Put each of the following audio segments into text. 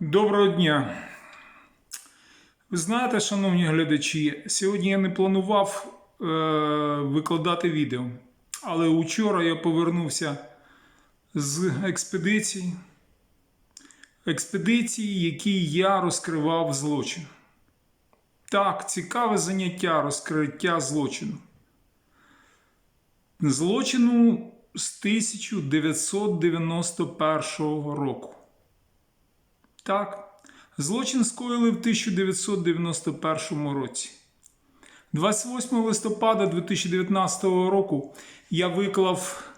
Доброго дня. Ви знаєте, шановні глядачі, сьогодні я не планував е, викладати відео, але учора я повернувся з експедиції, експедиції, які я розкривав злочин. Так, цікаве заняття розкриття злочину. Злочину з 1991 року. Так, злочин скоїли в 1991 році. 28 листопада 2019 року я виклав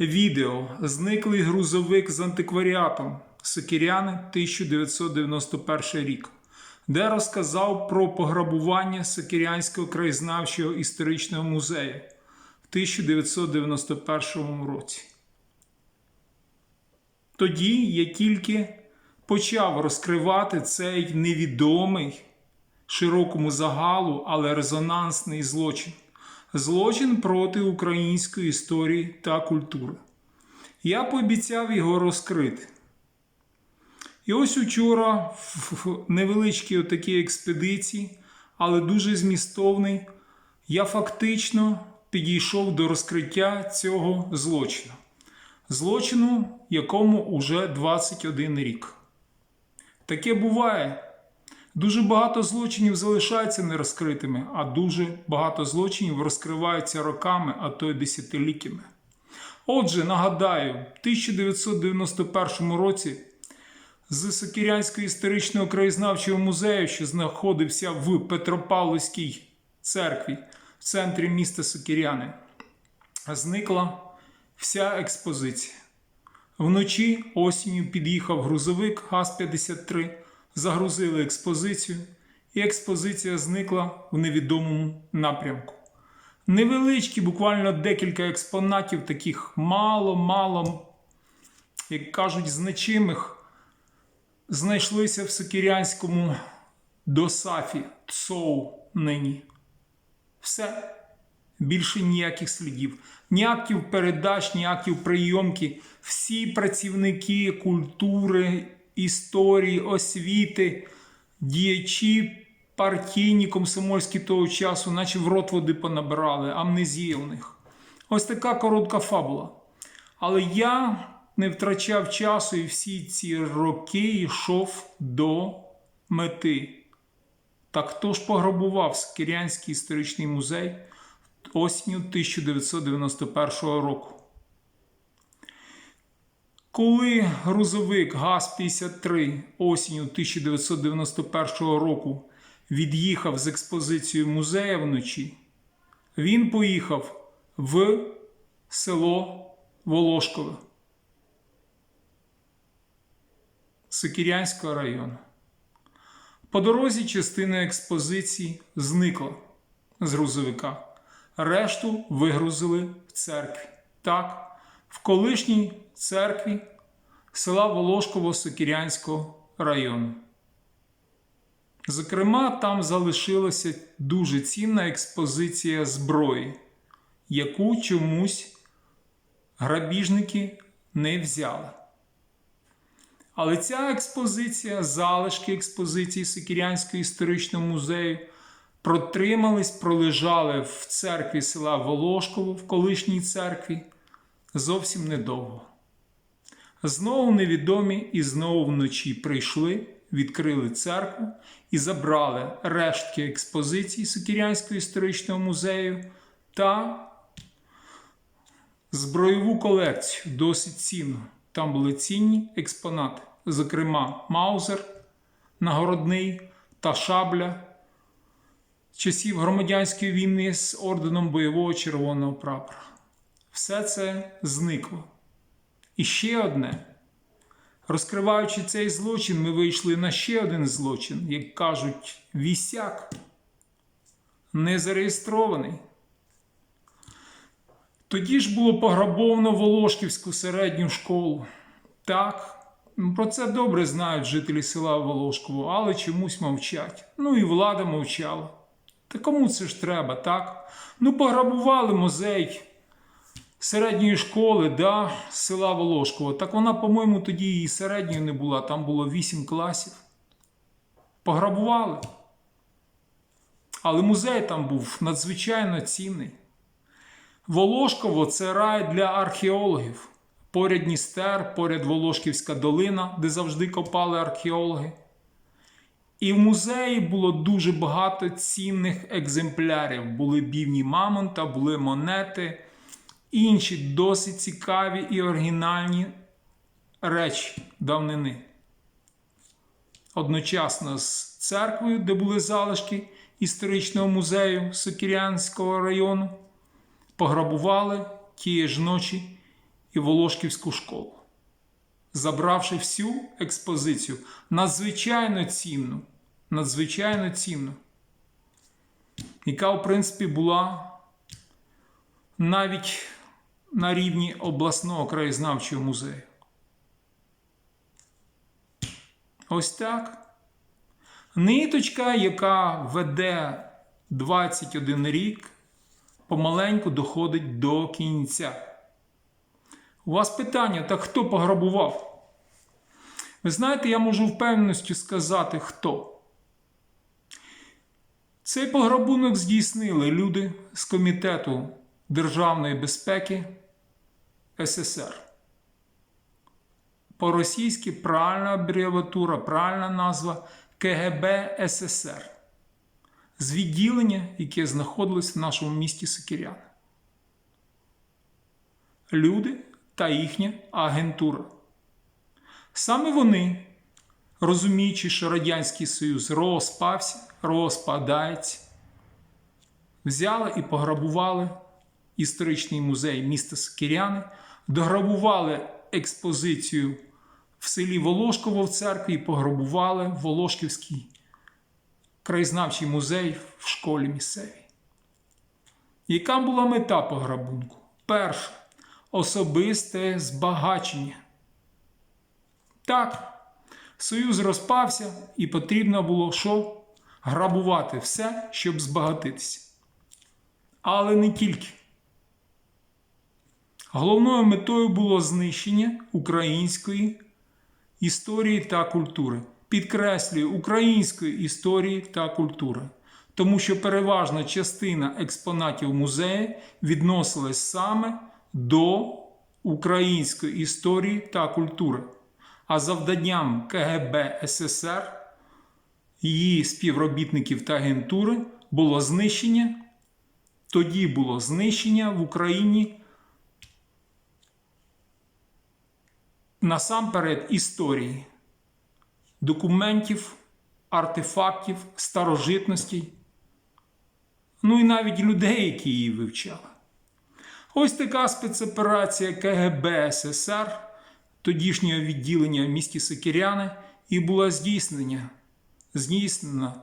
відео Зниклий грузовик з антикваріатом Сокіряни 1991 рік, де розказав про пограбування Сокірянського краєзнавчого історичного музею в 1991 році. Тоді я тільки почав розкривати цей невідомий широкому загалу, але резонансний злочин. Злочин проти української історії та культури. Я пообіцяв його розкрити. І ось учора в невеличкій отакій експедиції, але дуже змістовний, я фактично підійшов до розкриття цього злочину. Злочину, якому уже 21 рік. Таке буває. Дуже багато злочинів залишаються нерозкритими, а дуже багато злочинів розкриваються роками, а то й десятиліттями. Отже, нагадаю, в 1991 році з Сокірянського історичного краєзнавчого музею, що знаходився в Петропавловській церкві в центрі міста Сокіряни, зникла вся експозиція. Вночі осінню під'їхав грузовик ГАЗ-53, загрузили експозицію, і експозиція зникла в невідомому напрямку. Невеличкі, буквально декілька експонатів, таких мало-мало, як кажуть, значимих, знайшлися в Сокірянському досафі ЦОУ нині. Все. Більше ніяких слідів, ні актів передач, ні актів прийомки. Всі працівники культури, історії, освіти, діячі партійні, комсомольські того часу, наче в рот води понабирали, амнезія у них. Ось така коротка фабула. Але я не втрачав часу і всі ці роки йшов до мети. Так хто ж пограбував Скірянський історичний музей? Осінню 1991 року. Коли грузовик ГАЗ-53 осінню 1991 року від'їхав з експозицією музея вночі, він поїхав в село Волошкове Сокірянського району. По дорозі частина експозиції зникла з грузовика решту вигрузили в церкві. Так, в колишній церкві села Волошково-Сокірянського району. Зокрема, там залишилася дуже цінна експозиція зброї, яку чомусь грабіжники не взяли. Але ця експозиція, залишки експозиції Сокірянського історичного музею протримались, пролежали в церкві села Волошково в колишній церкві зовсім недовго. Знову невідомі і знову вночі прийшли, відкрили церкву і забрали рештки експозиції Сокірянського історичного музею та збройову колекцію досить цінну. Там були цінні експонати, зокрема, Маузер, нагородний та шабля часів громадянської війни з орденом бойового червоного прапора. Все це зникло. І ще одне. Розкриваючи цей злочин, ми вийшли на ще один злочин, як кажуть, вісяк, не зареєстрований. Тоді ж було пограбовано Волошківську середню школу. Так, про це добре знають жителі села Волошково, але чомусь мовчать. Ну і влада мовчала. Та кому це ж треба, так? Ну, пограбували музей середньої школи да, села Волошково. Так вона, по-моєму, тоді і середньої не була, там було 8 класів. Пограбували. Але музей там був надзвичайно цінний. Волошково це рай для археологів. Поряд Дністер, поряд Волошківська долина, де завжди копали археологи. І в музеї було дуже багато цінних екземплярів. Були бівні мамонта, були монети, інші досить цікаві і оригінальні речі давнини. Одночасно з церквою, де були залишки історичного музею Сокірянського району, пограбували тієї ж ночі і Волошківську школу, забравши всю експозицію надзвичайно цінну, надзвичайно цінну, яка, в принципі, була навіть на рівні обласного краєзнавчого музею. Ось так. Ниточка, яка веде 21 рік, помаленьку доходить до кінця. У вас питання, так хто пограбував? Ви знаєте, я можу впевненістю сказати, хто. Цей пограбунок здійснили люди з Комітету Державної безпеки СССР. По-російськи правильна абревіатура, правильна назва КГБ СССР. З відділення, яке знаходилось в нашому місті Сокиряни. Люди та їхня агентура. Саме вони, розуміючи, що Радянський Союз розпався, розпадається, взяли і пограбували історичний музей міста Сокиряни, дограбували експозицію в селі Волошково в церкві і пограбували Волошківський краєзнавчий музей в школі місцевій. Яка була мета пограбунку? Перше особисте збагачення. Так, Союз розпався, і потрібно було що? Грабувати все, щоб збагатитися. Але не тільки. Головною метою було знищення української історії та культури. Підкреслюю української історії та культури. Тому що переважна частина експонатів музею відносилась саме до української історії та культури. А завданням КГБ СССР, її співробітників та агентури було знищення. Тоді було знищення в Україні насамперед історії, документів, артефактів, старожитностей, ну і навіть людей, які її вивчали. Ось така спецоперація КГБ СССР, тодішнього відділення в місті Сокиряни, і була здійснення, здійснена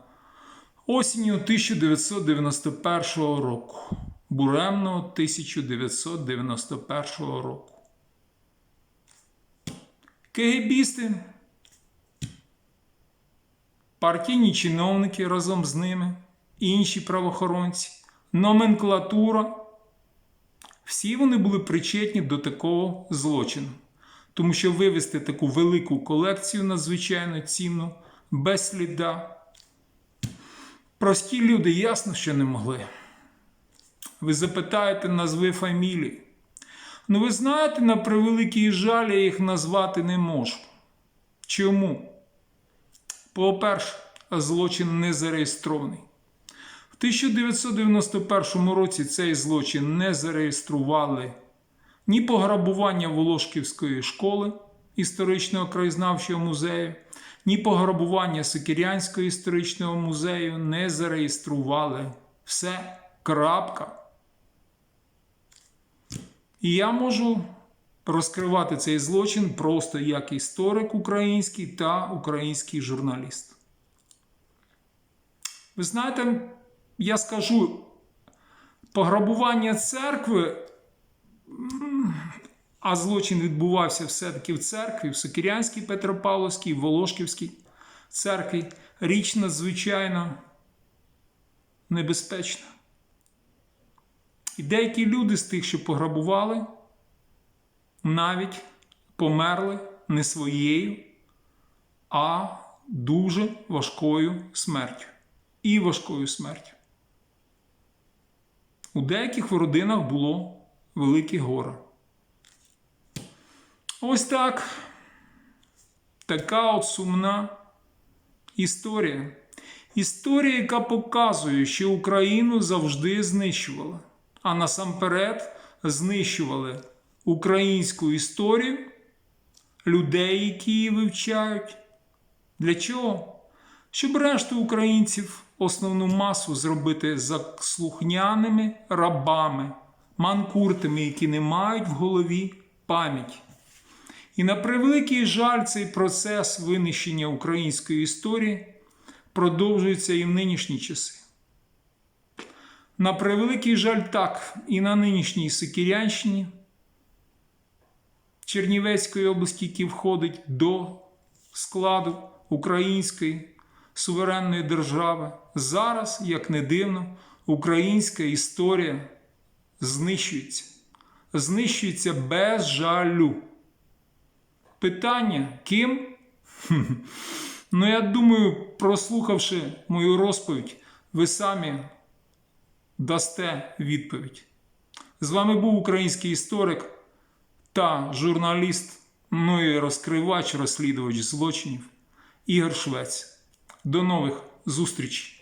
осінню 1991 року, буремного 1991 року. КГБісти, партійні чиновники разом з ними, інші правоохоронці, номенклатура. Всі вони були причетні до такого злочину, тому що вивести таку велику колекцію надзвичайно цінну, без сліда. Прості люди ясно, що не могли. Ви запитаєте назви фамілії. Ну, ви знаєте, на превеликий жаль, я їх назвати не можу. Чому? По-перше, злочин не зареєстрований. В 1991 році цей злочин не зареєстрували ні пограбування Волошківської школи історичного краєзнавчого музею, ні пограбування Сокирянського історичного музею не зареєстрували. Все, крапка. І я можу розкривати цей злочин просто як історик український та український журналіст. Ви знаєте, я скажу, пограбування церкви, а злочин відбувався все-таки в церкві, в Сокирянській Петропавловській, Волошківській церкві, річ надзвичайно небезпечна. І деякі люди з тих, що пограбували, навіть померли не своєю, а дуже важкою смертю. І важкою смертю. У деяких родинах було велике горе. Ось так. Така от сумна історія. Історія, яка показує, що Україну завжди знищували, а насамперед знищували українську історію, людей, які її вивчають. Для чого? Щоб решту українців основну масу зробити заслухняними рабами, манкуртами, які не мають в голові пам'яті. І на превеликий жаль, цей процес винищення української історії продовжується і в нинішні часи. На превеликий жаль, так, і на нинішній Сикірянщині Чернівецької області, які входить до складу української суверенної держави, зараз, як не дивно, українська історія знищується. Знищується без жалю. Питання ким? Ну, я думаю, прослухавши мою розповідь, ви самі дасте відповідь. З вами був український історик та журналіст, ну і розкривач, розслідувач злочинів Ігор Швець. До нових зустрічей!